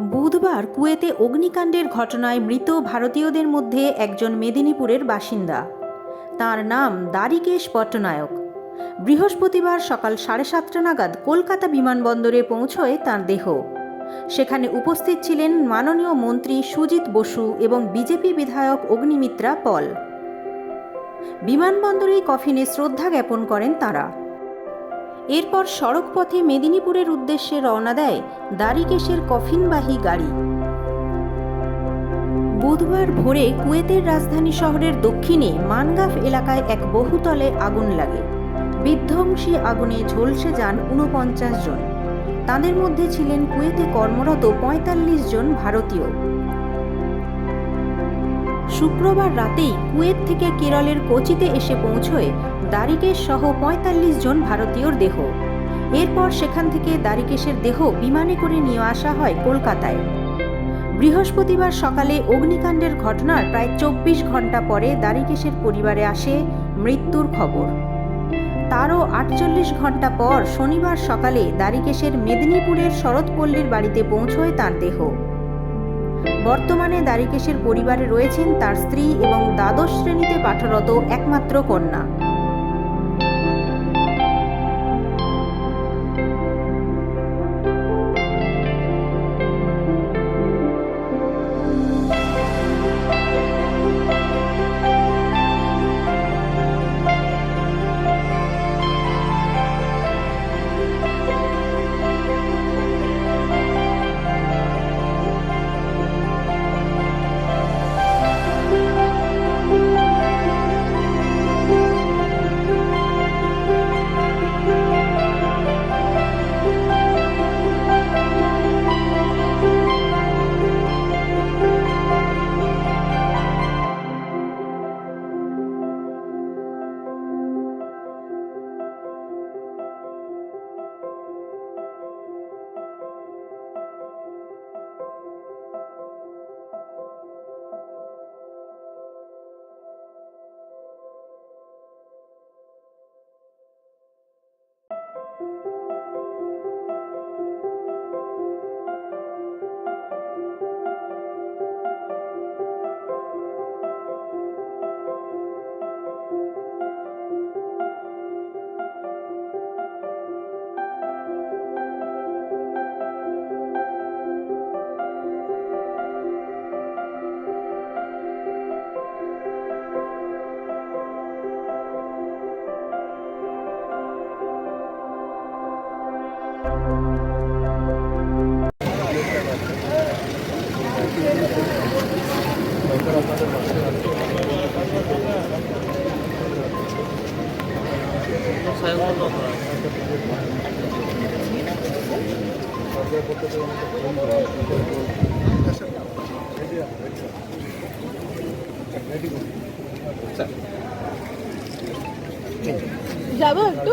বুধবার কুয়েতে অগ্নিকাণ্ডের ঘটনায় মৃত ভারতীয়দের মধ্যে একজন মেদিনীপুরের বাসিন্দা। তার নাম দারিকেশ পট্টনায়ক। বৃহস্পতিবার সকাল সাড়ে সাতটা নাগাদ কলকাতা বিমানবন্দরে পৌঁছয় তার দেহ। সেখানে উপস্থিত ছিলেন মাননীয় মন্ত্রী সুজিত বসু এবং বিজেপি বিধায়ক অগ্নিমিত্রা পল। বিমানবন্দরেই কফিনে শ্রদ্ধা জ্ঞাপন করেন তারা। এরপর সড়কপথে মেদিনীপুরের উদ্দেশ্যে রওনা দেয় দারিকেশের কফিনবাহী গাড়ি। বুধবার ভোরে কুয়েতের রাজধানী শহরের দক্ষিণে মানগাফ এলাকায় এক বহুতলে আগুন লাগে। বিধ্বংসী আগুনে ঝলসে যান ঊনপঞ্চাশ জন। তাদের মধ্যে ছিলেন কুয়েতে কর্মরত পঁয়তাল্লিশ জন ভারতীয়। শুক্রবার রাতেই কুয়েত থেকে কেরলের কোচিতে এসে পৌঁছয় দারিকেশ সহ পঁয়তাল্লিশ জন ভারতীয়র দেহ। এরপর সেখান থেকে দারিকেশের দেহ বিমানে করে নিয়ে আসা হয় কলকাতায়। বৃহস্পতিবার সকালে অগ্নিকাণ্ডের ঘটনার প্রায় চব্বিশ ঘণ্টা পরে দারিকেশের পরিবারে আসে মৃত্যুর খবর। তারও আটচল্লিশ ঘণ্টা পর শনিবার সকালে দারিকেশের মেদিনীপুরের শরৎপল্লীর বাড়িতে পৌঁছয় তার দেহ। বর্তমানে দারিকেশের পরিবারে রয়েছেন তার স্ত্রী এবং দ্বাদশ শ্রেণীতে পাঠরত একমাত্র কন্যা। যাব একটু?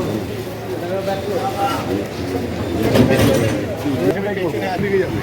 এখান থেকে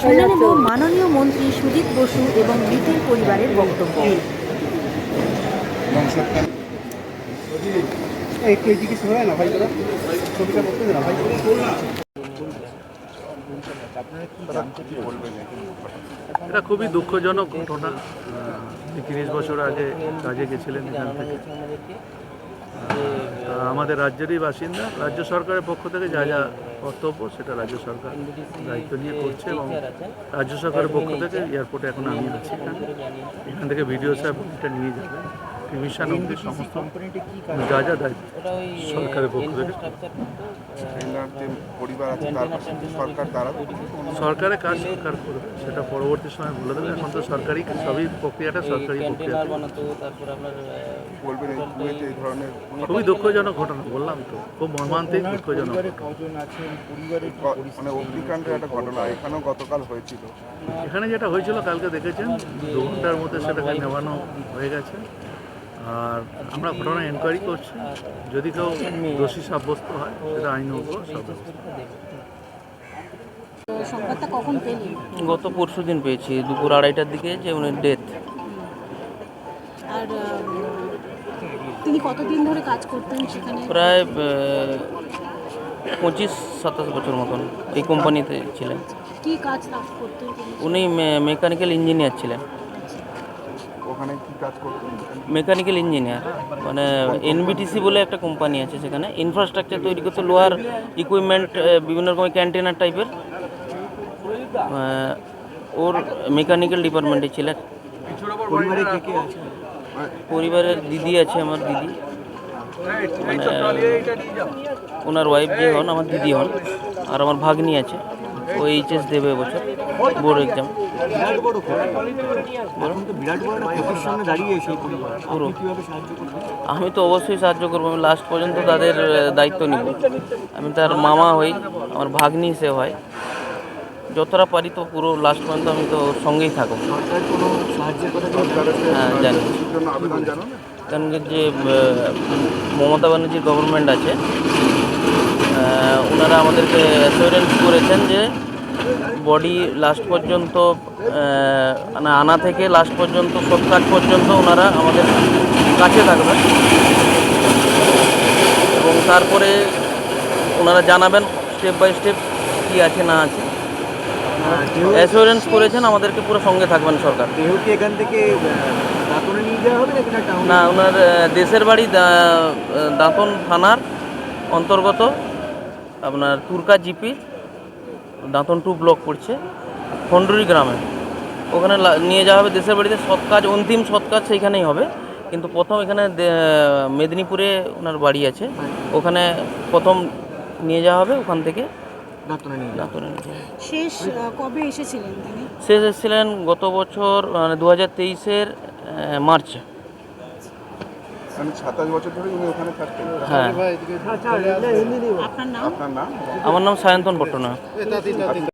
শুনে নেব মাননীয় মন্ত্রী সুজিত বসু এবং মৃতের পরিবারের বক্তব্য। এটা খুবই দুঃখজনক ঘটনা। তিরিশ বছর আগে কাজে গেছিলেন এখান থেকে। আমাদের রাজ্যেরই বাসিন্দা। রাজ্য সরকারের পক্ষ থেকে যা যা কর্তব্য, সেটা রাজ্য সরকার দায়িত্ব নিয়ে করছে এবং রাজ্য সরকারের পক্ষ থেকে এয়ারপোর্টে এখন আমি আছি। এখান থেকে ভিডিও সাহেব এটা নিয়ে যাবে। কমিশন অব্দি সমস্ত যা যা দায়িত্ব সরকারের পক্ষ থেকে। সরকারের কাজ সরকার করবে সেটা পরবর্তী সময় বলে দেবে। এখন তো সরকারি সবই প্রক্রিয়াটা সরকারি প্রক্রিয়া বলবেন এই ধরনের খুবই দুঃখজনক ঘটনা বললাম তো খুব মর্মান্তিক দুঃখজনক। মানে অগ্নিকাণ্ডের একটা ঘটনা এখানেও গতকাল হয়েছিল। এখানে যেটা হয়েছিল কালকে দেখেছেন দু ঘণ্টার মধ্যে সেটাকে নেওয়ানো হয়ে গেছে। আর আমরা ঘটনা এনকোয়ারি করছি। যদি কেউ দোষী সাব্যস্ত হয় সেটা পেলেন গত পরশু দিন পেয়েছি দুপুর আড়াইটার দিকে যে উনি ডেথ আর তিনি কতদিন ধরে কাজ করতেন সেখানে? প্রায় পঁচিশ সাতাশ বছর মতন এই কোম্পানিতে ছিলেন। কি কাজ কাজ করতেন উনি মেকানিক্যাল ইঞ্জিনিয়ার ছিলেন। ওখানে কি কাজ করতেন মেকানিক্যাল ইঞ্জিনিয়ার মানে এনবিটিসি বলে একটা কোম্পানি আছে সেখানে ইনফ্রাস্ট্রাকচার তৈরি করতে লোহার ইকুইপমেন্ট বিভিন্ন রকমের ক্যান্টেনার টাইপের ওর মেকানিক্যাল ডিপার্টমেন্টে ছিলেন পরিবারে কে কে আছে পরিবারের দিদি আছে আমার দিদি মানে ওনার ওয়াইফ যে হন আমার দিদি হন আর আমার ভাগ্নি আছে ও দেবে এবছর বোর্ড এক্সাম আমি তো অবশ্যই সাহায্য করব, আমি লাস্ট পর্যন্ত তাদের দায়িত্ব নিব। আমি তার মামা হই, আমার ভাগ্নি সে হয়। যতটা পারি তো পুরো লাস্ট পর্যন্ত আমি তো সঙ্গেই থাকব। হ্যাঁ জানি। কারণ যে মমতা ব্যানার্জির গভর্নমেন্ট আছে ওনারা আমাদেরকে অ্যাসিওরেন্স করেছেন যে বডি লাস্ট পর্যন্ত মানে আনা থেকে লাস্ট পর্যন্ত কাজ পর্যন্ত ওনারা আমাদের কাছে থাকবেন। এবং তারপরে ওনারা জানাবেন স্টেপ বাই স্টেপ কী আছে না আছে। দেহ অ্যাসিওরেন্স করেছেন আমাদেরকে পুরো সঙ্গে থাকবেন সরকার। এখান থেকে না ওনার দেশের বাড়ি দাঁতন থানার অন্তর্গত। আপনার Turka GP Dantan two block পড়ছে খন্ডুরি গ্রামে। ওখানে নিয়ে যাওয়া হবে দেশের বাড়িতে সৎ কাজ অন্তিম সৎ কাজ সেইখানেই হবে। কিন্তু প্রথম এখানে মেদিনীপুরে ওনার বাড়ি আছে। ওখানে প্রথম নিয়ে যাওয়া হবে ওখান থেকে। শেষ কবে এসেছিলেন শেষ এসেছিলেন গত বছর মানে দু হাজার তেইশের মার্চে। মানে সাতাশ বছর ধরে উনি ওখানে থাকতেন। হ্যাঁ। আপনার নাম? আমার নাম সায়ন্তন পট্টনায়ক